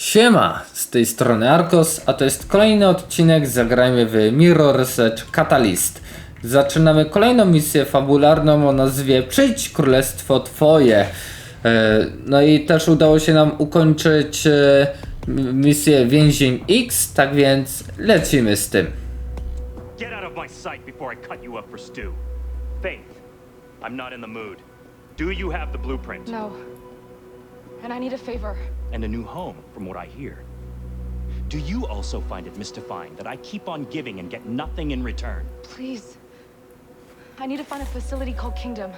Siema, z tej strony Arkos, a to jest kolejny odcinek Zagrajmy w Mirror's Edge Catalyst. Zaczynamy kolejną misję fabularną o nazwie Przyjdź Królestwo Twoje. E, No i też udało się nam ukończyć e, misję Więzień X, tak więc lecimy z tym. Get out of my sight before I cut you up for stew. Faith, I'm not in the mood. Do you have the blueprint? No. And I need a favor. And a new home, from what I hear. Do you also find it mystifying that I keep on giving and get nothing in return? Please. I need to find a facility called Kingdom.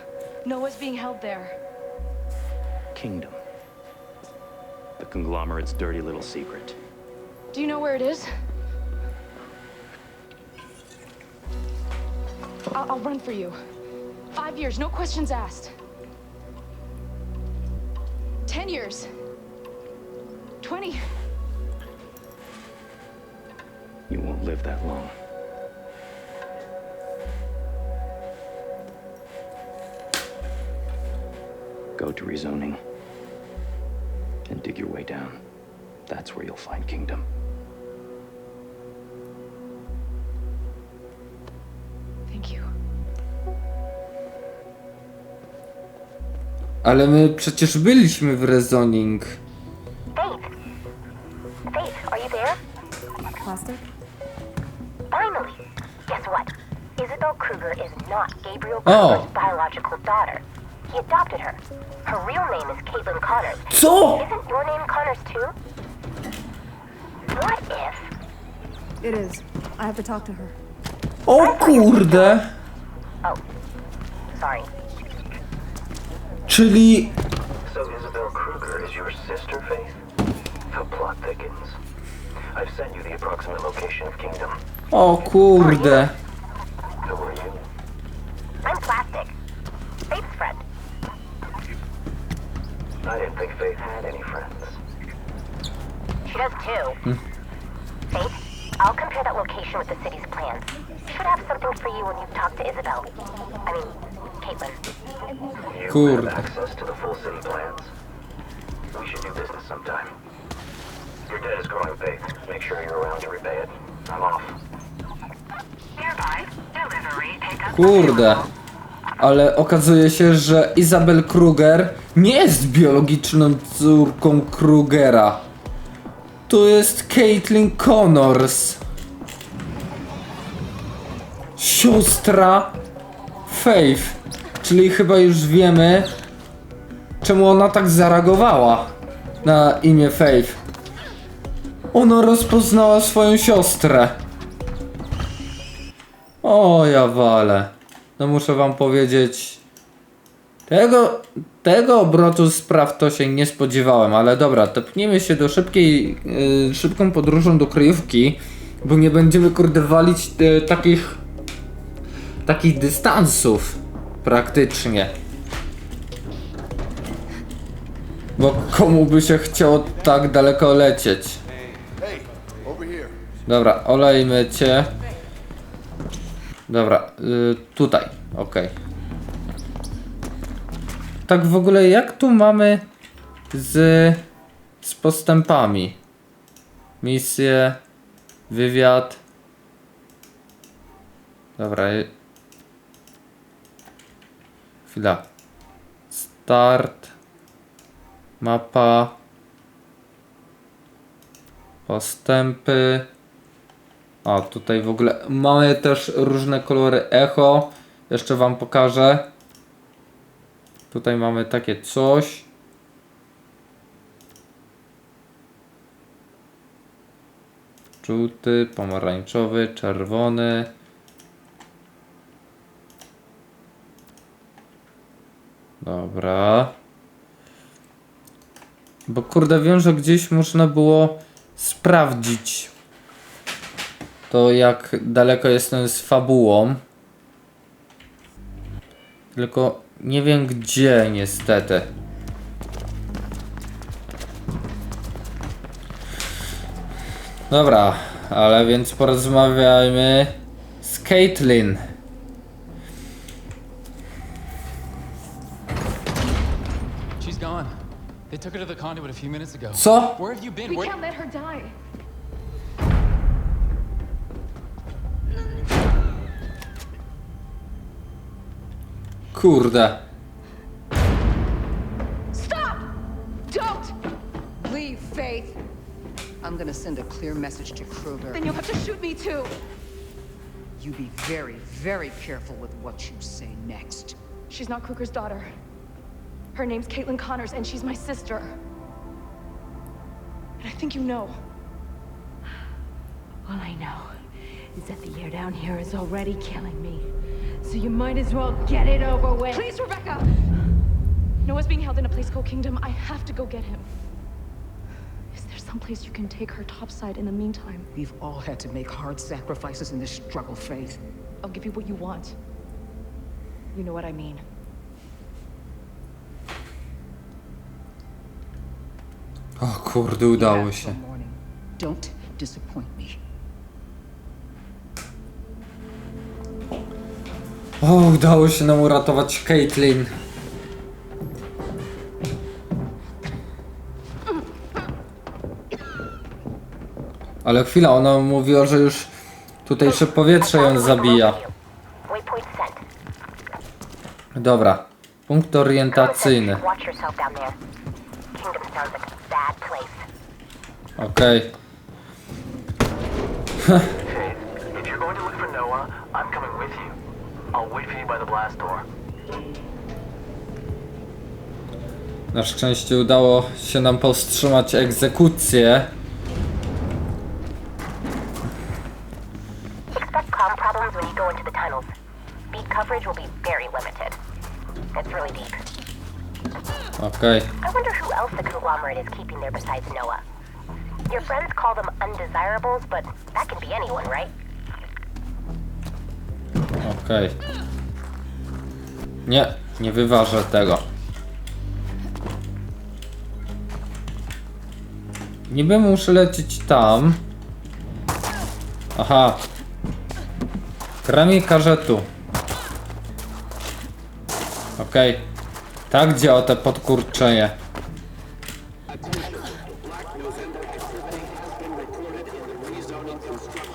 Noah's being held there. Kingdom. The conglomerate's dirty little secret. Do you know where it is? I'll, I'll run for you. Five years, no questions asked. Ten years. Twenty. You won't live that long. Go to rezoning and dig your way down. That's where you'll find Kingdom. Ale my przecież byliśmy w Rezoning. Faith! Faith, are you there? Plastic? Finally! Guess what? Isabel Kruger is not Gabriel Oh. Kruger's biological daughter. He adopted her. Her real name is Caitlin Connors. Co? Isn't your name Connors too? What if? It is. I have to talk to her. O kurde! Oh, sorry. Czyli So Isabel Kruger is your sister, Faith? The plot thickens. I've sent you the approximate location of Kingdom. Oh, o kurde. Who are you? I'm Plastic. Faith's friend. I didn't think Faith had any friends. She does too. Hmm. Faith, I'll compare that location with the city's plans. Should have something for you when you talk to Isabel. I mean, Caitlin. You Kurde. Kurde. Ale okazuje się, że Isabel Kruger nie jest biologiczną córką Krugera. To jest Caitlin Connors. Siostra Faith. Czyli chyba już wiemy, czemu ona tak zareagowała na imię Faith. Ona rozpoznała swoją siostrę. O, ja wale. No muszę wam powiedzieć. Tego, tego obrotu spraw to się nie spodziewałem, ale dobra, tepnijmy się do szybkiej, yy, szybką podróżą do kryjówki, bo nie będziemy kurde walić yy, takich, takich dystansów praktycznie. Bo komu by się chciało tak daleko lecieć? Dobra, olejmy cię. Dobra, y, tutaj, okej. Tak w ogóle jak tu mamy z, z postępami? Misje, wywiad. Dobra. Chwila. Start. Mapa. Postępy. A tutaj w ogóle mamy też różne kolory echo. Jeszcze wam pokażę. Tutaj mamy takie coś. Żółty, pomarańczowy, czerwony. Dobra. Bo kurde wiem, że gdzieś można było sprawdzić to jak daleko jestem z fabułą. Tylko nie wiem gdzie niestety. Dobra, ale więc porozmawiajmy z Caitlin. They took her to the conduit a few minutes ago. So? Where have you been? We Where... can't let her die. Kurde. Stop! Don't! Leave, Faith. I'm gonna send a clear message to Kruger. Then you'll have to shoot me too. You be very, very careful with what you say next. She's not Kruger's daughter. Her name's Caitlin Connors, and she's my sister. And I think you know. All I know is that the air down here is already killing me. So you might as well get it over with. Please, Rebecca! Noah's being held in a place called Kingdom. I have to go get him. Is there some place you can take her topside in the meantime? We've all had to make hard sacrifices in this struggle, Faith. I'll give you what you want. You know what I mean. Kurde, udało się. till morning. Don't disappoint me. O, udało się nam uratować Caitlyn. Ale chwila, ona mówiła, że już tutejsze powietrze ją zabija. Dobra, punkt orientacyjny. Bad place. Okej. Faith, if you're going to look for Noah, I'm coming with you. I'll wait for you by the blast door. Na szczęście udało się nam powstrzymać egzekucję. Expect comm problems when you go into the tunnels. Beat coverage will be very limited. It's really deep. Okej. I wonder who else the conglomerate is keeping there besides Noah. Your friends call them undesirables, but that can be anyone, right? Okej. Nie, nie wyważę tego. Niby muszę lecieć tam. Aha. Gra mi każe tu. Okej. Tak działa te podkurczenie.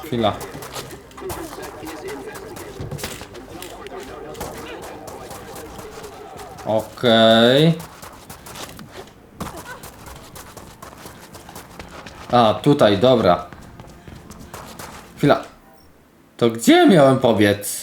Chwila. Okej. A, tutaj, dobra. Chwila. To gdzie miałem pobiec?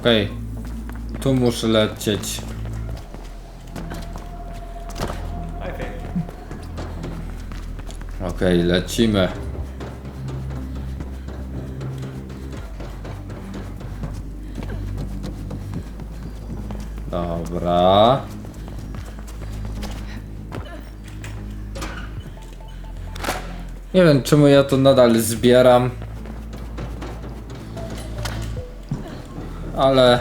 Okej. Tu muszę lecieć. Okej, lecimy. Dobra. Nie wiem czemu ja to nadal zbieram. Ale...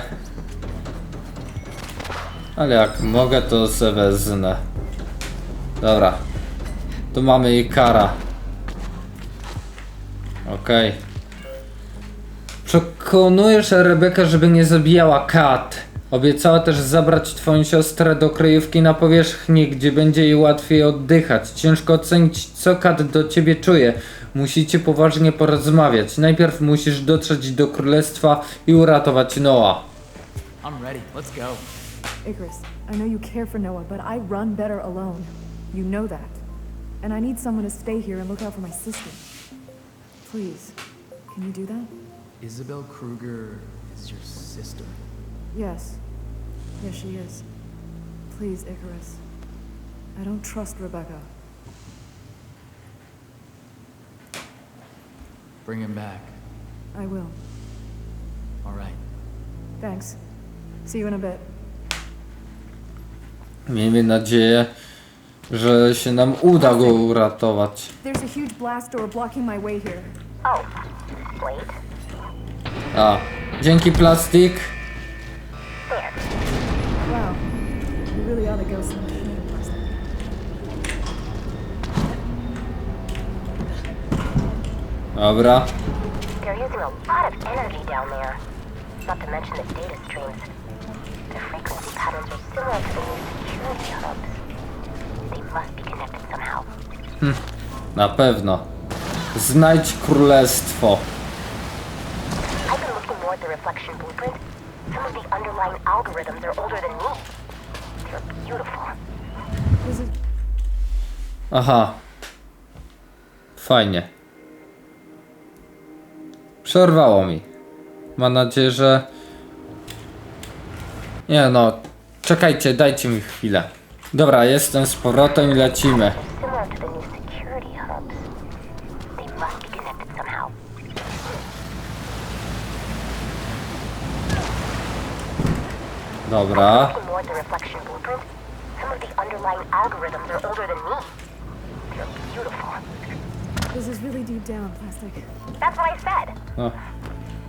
Ale jak mogę to se wezmę. Dobra. Tu mamy i kara. Okej. Przekonujesz Rebekę, żeby nie zabijała Kat. Obiecała też zabrać twoją siostrę do kryjówki na powierzchni, gdzie będzie jej łatwiej oddychać. Ciężko ocenić, co Kat do ciebie czuje. Musicie poważnie porozmawiać. Najpierw musisz dotrzeć do królestwa i uratować Noah. I'm ready. Let's go. Icarus, I know you care for Noah, but I run better alone. You know that. And I need someone to stay here and look out for my sister. Please, can you do that? Isabel Kruger is your sister. Yes. Yes, she is. Please, Icarus. I don't trust Rebecca. Bring him back. I will. All right. Thanks. See you in a bit. Miejmy nadzieję, że się nam uda go uratować. There's a huge blast door blocking my way here. Oh, wait. A, Dzięki plastik. There. Wow. You really ought to go some shooting plastic. Dobra. They're using a lot of energy down there. Not to mention the data streams. The frequency patterns are similar to the new security hubs. They must be connected somehow. Na pewno. Znajdź królestwo. I've been looking more at the reflection blueprint. Some of the underlying algorithms are older than me. They're beautiful. Aha. Fajnie. Przerwało mi. Mam nadzieję, że... Nie no. Czekajcie, dajcie mi chwilę. Dobra, jestem z powrotem i lecimy. Beautiful. this is really deep down, plastic. That's what I said. No.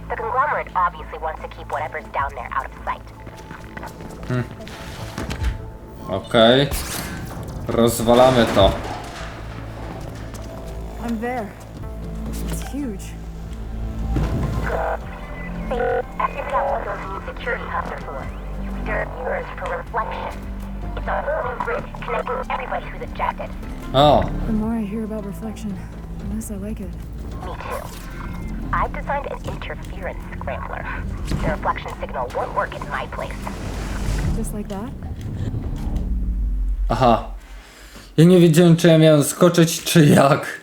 The conglomerate obviously wants to keep whatever's down there out of sight. Hmm. Okej. Rozwalamy to. I'm there. It's huge. See, I figured out what those new security hubs are for. They're mirrors for reflection. It's a whole new grid connecting everybody who's ejected. O, The more I hear about reflection, the less I like it. Me too. I've designed an interference scrambler. The reflection signal won't work in my place. Just like that? aha. Ja nie wiedziałem, czy ja miałem skoczyć, czy jak.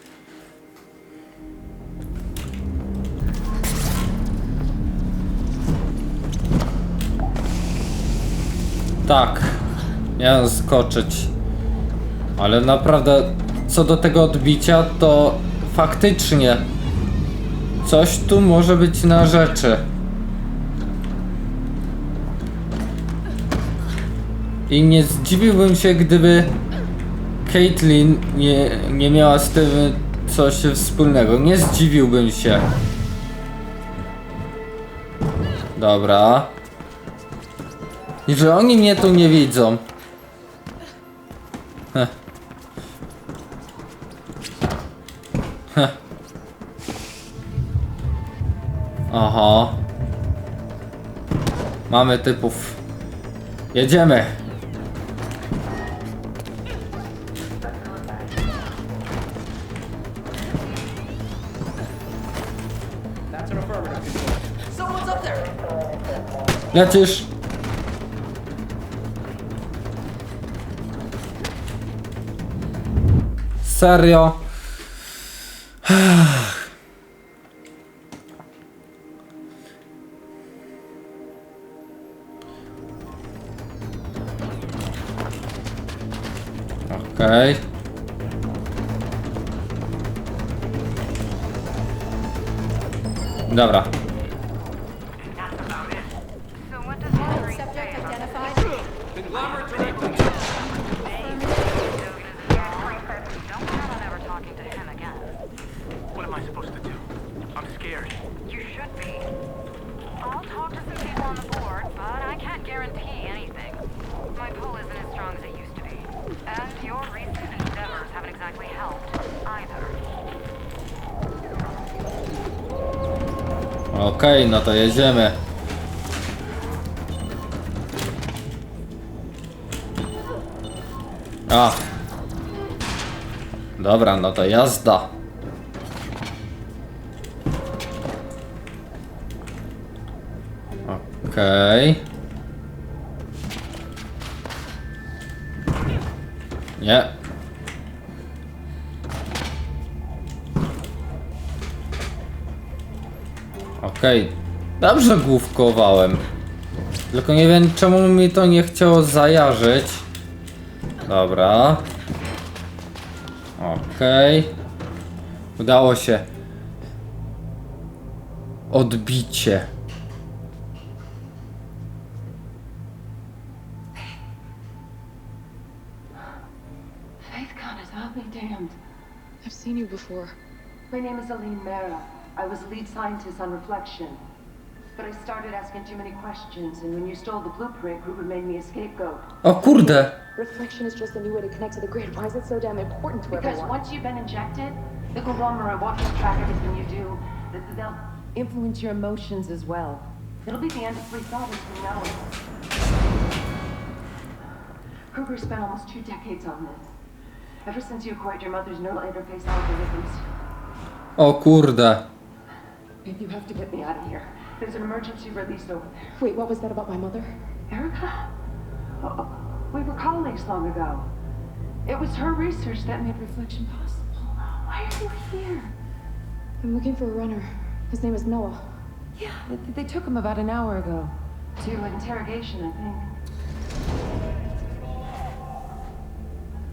Tak, miałem skoczyć. Ale naprawdę, co do tego odbicia, to faktycznie coś tu może być na rzeczy. I nie zdziwiłbym się, gdyby Caitlyn nie, nie miała z tym coś wspólnego. Nie zdziwiłbym się. Dobra. I że oni mnie tu nie widzą. Heh. Heh. Aha. Mamy typów. Jedziemy. Lecisz. Serio? Okej. Dobra. Okej, no to jedziemy. A. Dobra, no to jazda. Okej. Nie. Okej. Dobrze główkowałem. Tylko nie wiem czemu mi to nie chciało zajarzyć. Dobra. Okej. Udało się. Odbicie. Faith Connors, I'll be damned. I've seen you before. My name is Aline Mera. I was lead scientist on Reflection. But I started asking too many questions, and when you stole the blueprint, Kruger made me a scapegoat. O kurde! Reflection is just a new way to connect to the grid. Why is it so damn important to Because everyone? once you've been injected, the conglomerate won't just track everything you do. They'll influence your emotions as well. It'll be the end of free thought as we know it. Kruger spent almost two decades on this. Ever since you acquired your mother's neural interface algorithms. O kurde. You have to get me out of here. There's an emergency release over there. Wait, what was that about my mother? Erica? Oh, we were colleagues long ago. It was her research that made reflection possible. Why are you here? I'm looking for a runner. His name is Noah. Yeah, they, they took him about an hour ago. To interrogation, I think.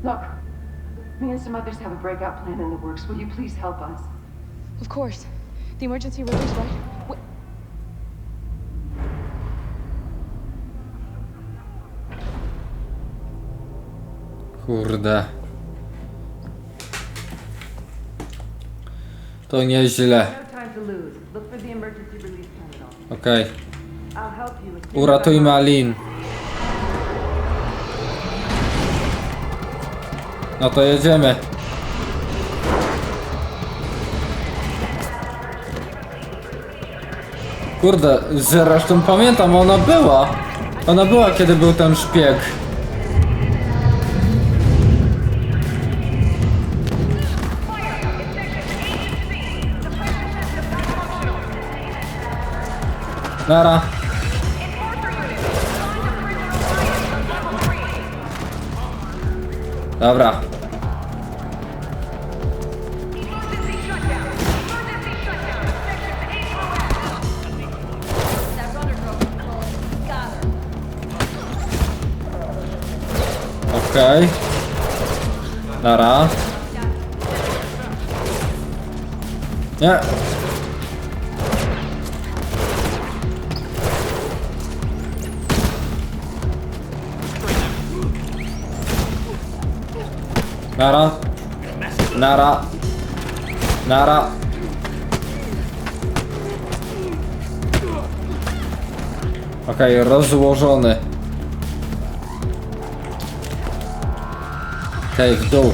Look, me and some others have a breakout plan in the works. Will you please help us? Of course. The emergency release, right? Wait. Kurde. To nieźle. No time to lose. Look for the emergency release terminal. Okej. I'll help you as soon as Uratujmy Alin. No to jedziemy. Kurde, zresztą pamiętam, ona była. Ona była, kiedy był ten szpieg. Nara. Dobra. Okej. Nara. Nie. Nara. Nara. Nara. Okej, rozłożony. Okej, w dół.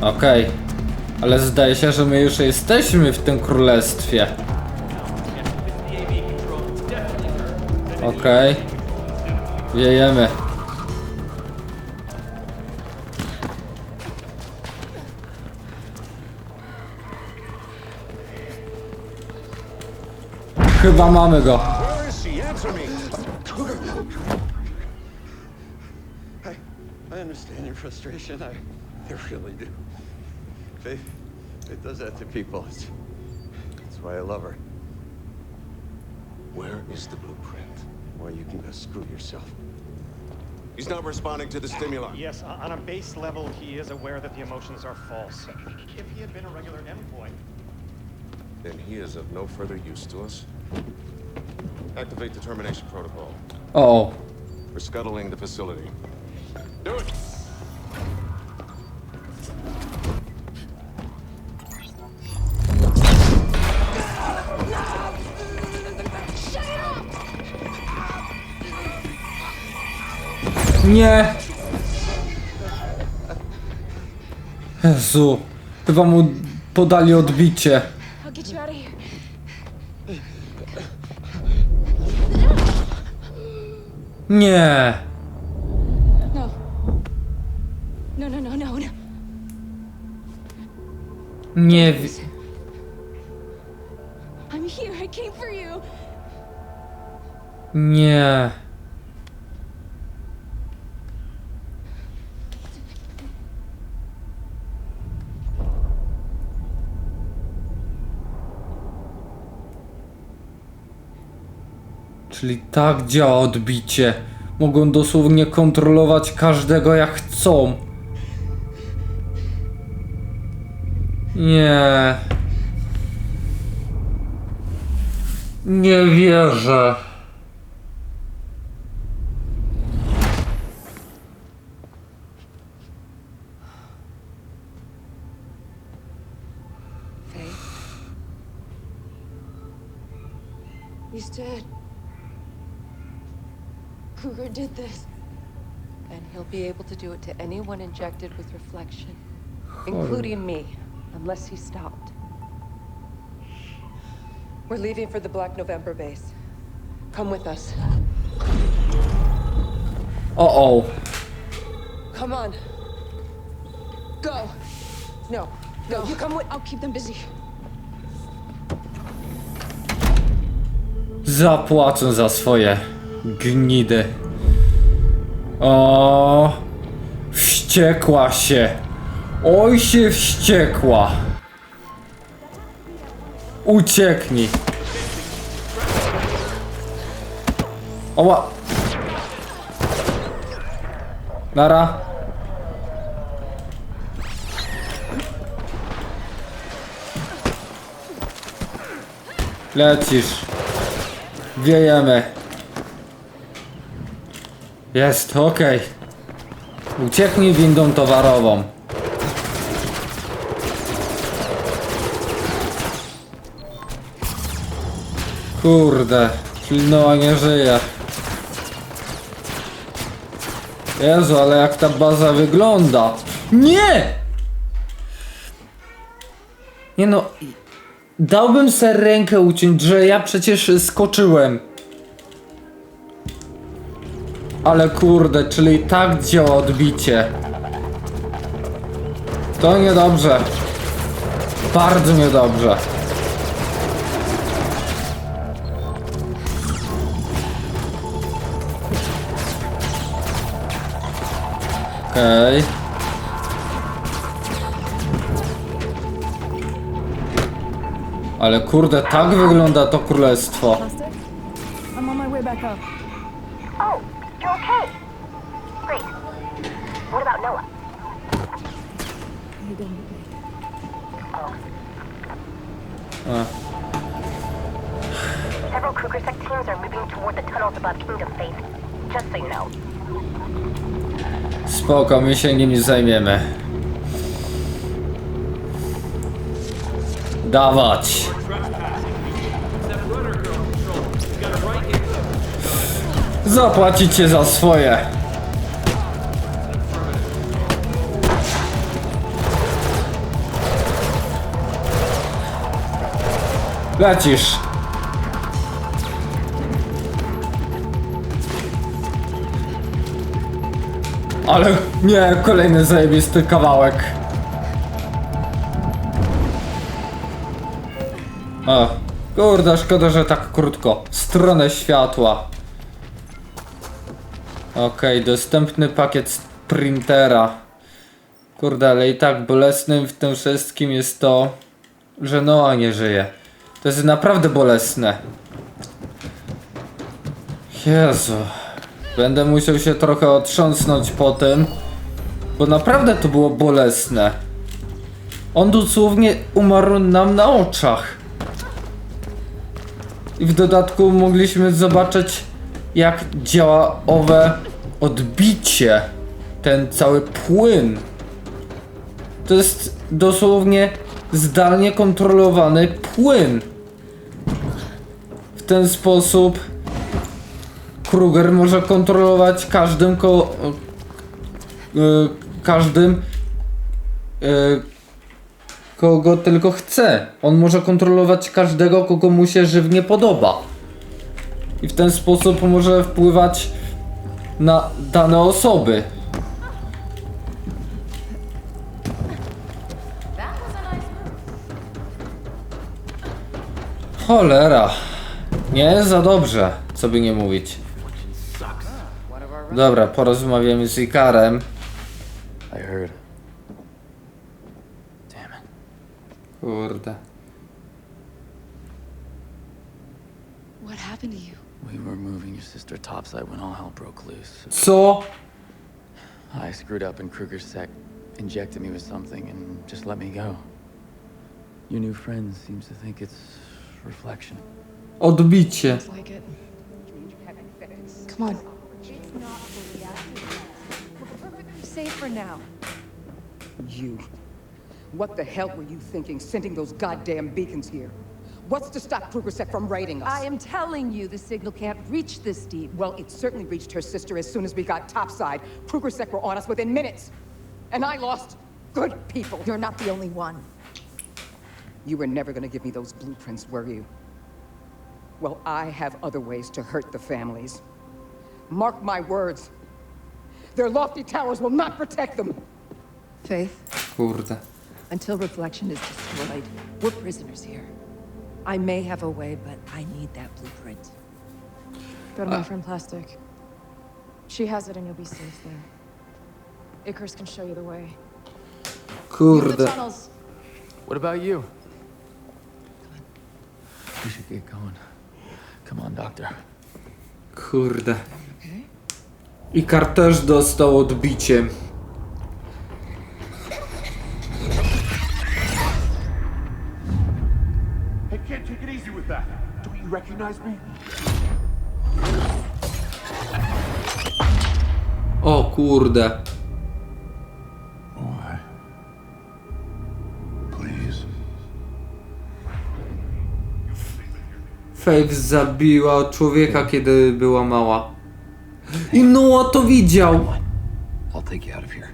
Okej. Ale zdaje się, że my już jesteśmy w tym królestwie. Okej. Wiejemy. Chyba mamy go. Frustration. I, I really do. Faith, Faith does that to people. It's, that's why I love her. Where is the blueprint? Well, you can go screw yourself. He's not responding to the stimuli. Yes, uh, on a base level, he is aware that the emotions are false. If he had been a regular endpoint, Then he is of no further use to us. Activate the termination protocol. Oh, We're scuttling the facility. Do it! Nie. Jezu. Chyba mu podali odbicie. I'll get you out of here. Nie. No. No, no, no, no, no. Nie. wi- I'm here. I came for you. Nie. Czyli tak działa odbicie. Mogą dosłownie kontrolować każdego jak chcą. Nie. Nie wierzę. Do it to anyone injected with reflection, including me, unless he stopped. We're leaving for the Black November base. Come with us. Uh-oh. Come on. Go. No, no, you come with. I'll keep them busy. Zapłacą za swoje gnidy. O, wściekła się. Oj się wściekła. Ucieknij. Oła. Nara. Lecisz. Wiejemy. Jest, okej. Ucieknij windą towarową. Kurde, Noa nie żyje. Jezu, ale jak ta baza wygląda. Nie! Nie no, dałbym se rękę uciąć, że ja przecież skoczyłem. Ale kurde, czyli tak działa odbicie. To niedobrze. Bardzo niedobrze. Okej. Ale kurde, tak wygląda to królestwo. I'm on my way back up. Great. What about Noah? A, Several Kruger Sec teams are moving toward the tunnels above Kingdom Faith. Just so you know. spoko, my się nimi zajmiemy. Dawać. Zapłacicie za swoje. Lecisz. Ale nie, kolejny zajebisty kawałek. O, kurde, szkoda, że tak krótko. Stronę światła. Okej, dostępny pakiet sprintera. Kurde, ale i tak bolesnym w tym wszystkim jest to, że Noa nie żyje. To jest naprawdę bolesne. Jezu. Będę musiał się trochę otrząsnąć po tym, bo naprawdę to było bolesne. On dosłownie umarł nam na oczach. I w dodatku mogliśmy zobaczyć, jak działa owe odbicie. Ten cały płyn. To jest dosłownie zdalnie kontrolowany płyn. Ten sposób Kruger może kontrolować każdym ko... y, każdym y, kogo tylko chce. On może kontrolować każdego, kogo mu się żywnie podoba. I w ten sposób może wpływać na dane osoby. Cholera. Nie jest za dobrze, co by nie mówić. Dobra, porozmawiamy z Ikarem. Kurde. What happened to you? We were moving your sister topside when all hell broke loose. Co? I screwed up and Kruger's sec injected me with something and just let me go. Your new friend seems to think it's reflection. Odbicie. It's like. Come on. Safe for now. You. What the hell were you thinking sending those goddamn beacons here? What's to stop Krugersek from raiding us? I am telling you, the signal can't reach this deep. Well, it certainly reached her sister as soon as we got topside. Krugersek were on us within minutes. And I lost good people. You're not the only one. You were never gonna give me those blueprints, were you? Well, I have other ways to hurt the families. Mark my words. Their lofty towers will not protect them. Faith, Kurde. until reflection is destroyed, we're prisoners here. I may have a way, but I need that blueprint. Go to my uh, friend Plastic. She has it and you'll be safe there. Icarus can show you the way. Use the tunnels. What about you? We should get going. Come on, doctor. Kurde. Ikar też dostał odbicie. Hey, kid, take it easy with that. Do you recognize me? O kurde. Faith zabiła człowieka, kiedy była mała. I Noah to widział. I'll take you out of here.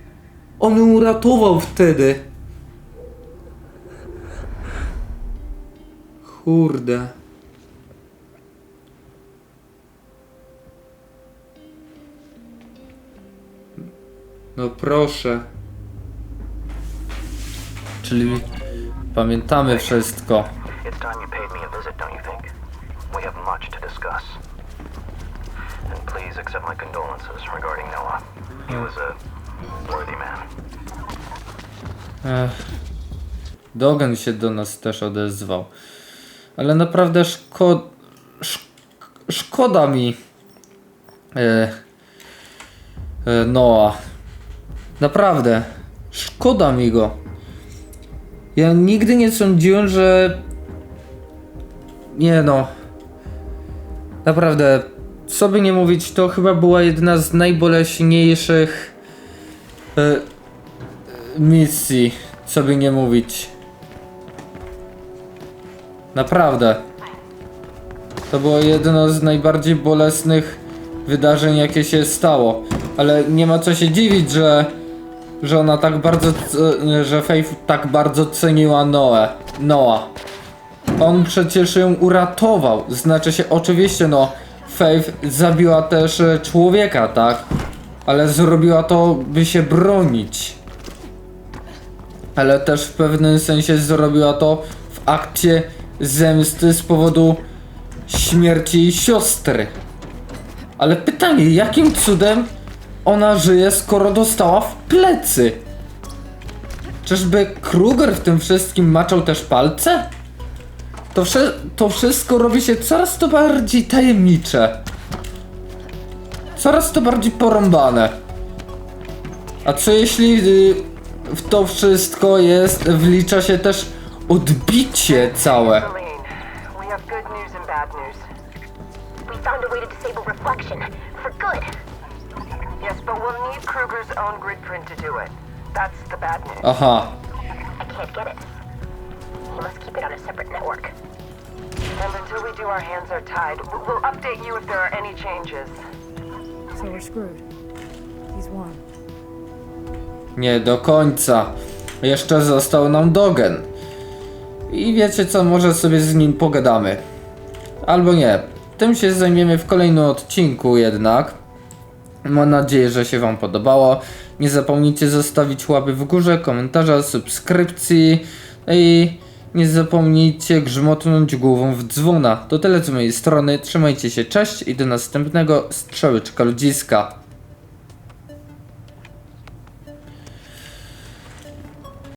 On ją uratował wtedy. Kurde. No proszę. Czyli pamiętamy wszystko. It's time you paid me a visit? We have much to discuss. And please accept my condolences regarding Noah. He was a worthy man. Ech. Dogen się do nas też odezwał. Ale naprawdę szko... Szk... szkoda mi e... E, Noa. Naprawdę. Szkoda mi go. Ja nigdy nie sądziłem, że... Nie no. Naprawdę. Co by nie mówić, to chyba była jedna z najboleśniejszych e, misji, co by nie mówić. Naprawdę. To było jedno z najbardziej bolesnych wydarzeń, jakie się stało. Ale nie ma co się dziwić, że, że ona tak bardzo, c- że Faith tak bardzo ceniła Noe. Noah. On przecież ją uratował. Znaczy się, oczywiście, no, Faith zabiła też e, człowieka, tak? Ale zrobiła to, by się bronić ale też w pewnym sensie zrobiła to w akcie zemsty z powodu śmierci jej siostry. Ale pytanie, jakim cudem ona żyje, skoro dostała w plecy? Czyżby Kruger w tym wszystkim maczał też palce? To, to wszystko robi się coraz to bardziej tajemnicze. Coraz to bardziej porąbane. A co jeśli y, w to wszystko jest, wlicza się też odbicie całe? Celine, we have good news and bad news. We found a way to disable reflection. For good. Yes, but we'll need Kruger's own grid print to do it. That's the bad news. Aha, I can't get it. He must keep it on a separate network. And until we do, our hands are tied. We'll update you if there are any changes. So we're screwed. He's won. nie do końca. Jeszcze został nam Dogen. I wiecie co, może sobie z nim pogadamy. Albo nie. Tym się zajmiemy w kolejnym odcinku jednak. Mam nadzieję, że się Wam podobało. Nie zapomnijcie zostawić łapy w górze, komentarza, subskrypcji i nie zapomnijcie grzmotnąć głową w dzwona. To tyle z mojej strony. Trzymajcie się, cześć i do następnego strzałeczka ludziska.